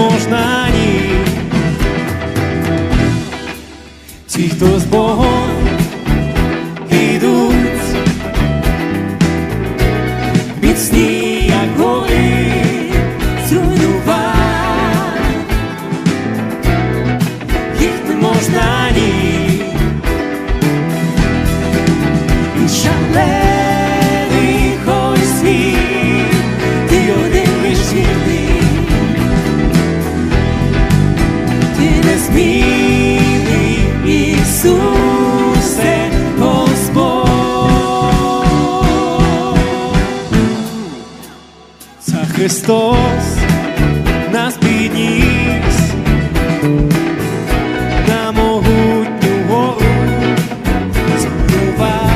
можна ні. Ті, хто з Богом ідуть, міцні, як гори, зруйнувати, їх не можна ні. І Христос нас підніс на могутню гору зруйнував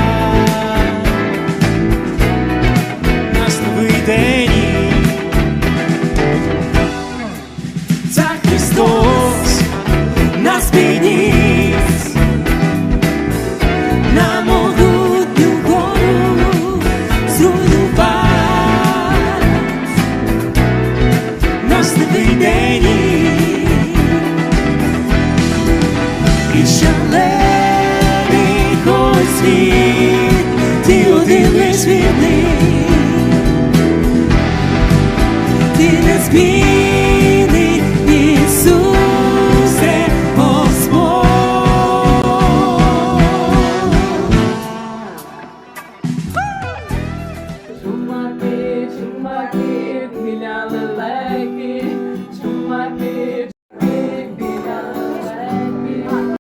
наш новий день. За Христос і хоч світ, ти один лиш вільний, ти не змінний, Ісусе, Господь. Чумаки, чумаки, хміляли